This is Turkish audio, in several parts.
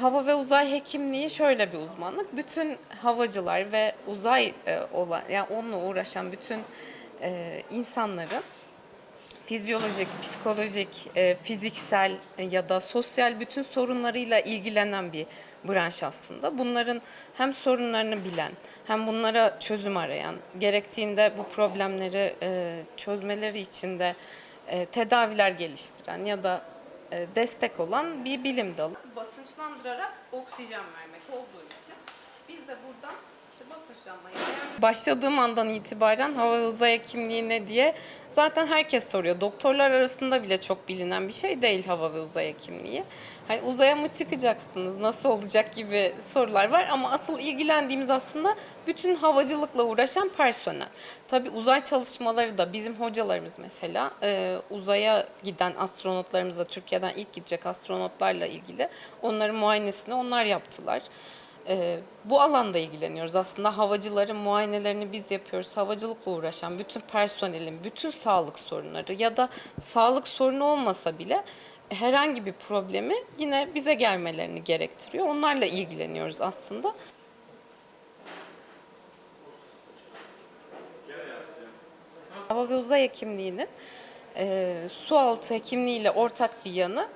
hava ve uzay hekimliği şöyle bir uzmanlık. Bütün havacılar ve uzay e, olan, yani onunla uğraşan bütün e, insanların fizyolojik, psikolojik, e, fiziksel ya da sosyal bütün sorunlarıyla ilgilenen bir branş aslında. Bunların hem sorunlarını bilen, hem bunlara çözüm arayan, gerektiğinde bu problemleri e, çözmeleri için de e, tedaviler geliştiren ya da destek olan bir bilim dalı. Basınçlandırarak oksijen vermek olduğu için biz de buradan işte basınçlanmayı Başladığım andan itibaren hava uzay hekimliği ne diye zaten herkes soruyor. Doktorlar arasında bile çok bilinen bir şey değil hava ve uzay hekimliği. Hani uzaya mı çıkacaksınız, nasıl olacak gibi sorular var ama asıl ilgilendiğimiz aslında bütün havacılıkla uğraşan personel. Tabii uzay çalışmaları da bizim hocalarımız mesela e, uzaya giden astronotlarımızla Türkiye'den ilk gidecek astronotlarla ilgili onların muayenesini onlar yaptılar. Ee, bu alanda ilgileniyoruz. Aslında havacıların muayenelerini biz yapıyoruz. Havacılıkla uğraşan bütün personelin bütün sağlık sorunları ya da sağlık sorunu olmasa bile herhangi bir problemi yine bize gelmelerini gerektiriyor. Onlarla ilgileniyoruz aslında. Hava ve uzay hekimliğinin e, su altı hekimliğiyle ortak bir yanı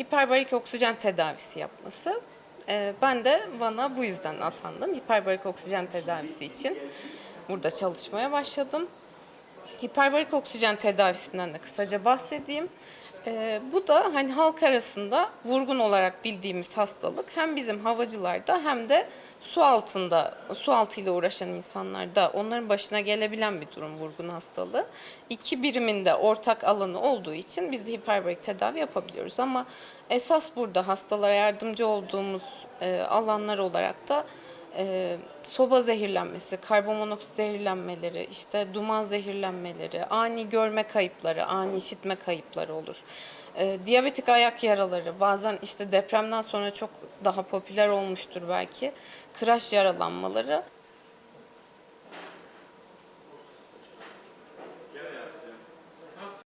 hiperbarik oksijen tedavisi yapması. E, ben de Van'a bu yüzden atandım. Hiperbarik oksijen tedavisi için burada çalışmaya başladım. Hiperbarik oksijen tedavisinden de kısaca bahsedeyim. Ee, bu da hani halk arasında vurgun olarak bildiğimiz hastalık hem bizim havacılarda hem de su altında su altıyla uğraşan insanlarda onların başına gelebilen bir durum vurgun hastalığı. İki birimin de ortak alanı olduğu için biz de hiperbarik tedavi yapabiliyoruz ama esas burada hastalara yardımcı olduğumuz e, alanlar olarak da e, soba zehirlenmesi, karbonmonoksit zehirlenmeleri, işte duman zehirlenmeleri, ani görme kayıpları, ani işitme kayıpları olur. E, diyabetik ayak yaraları, bazen işte depremden sonra çok daha popüler olmuştur belki, kıraç yaralanmaları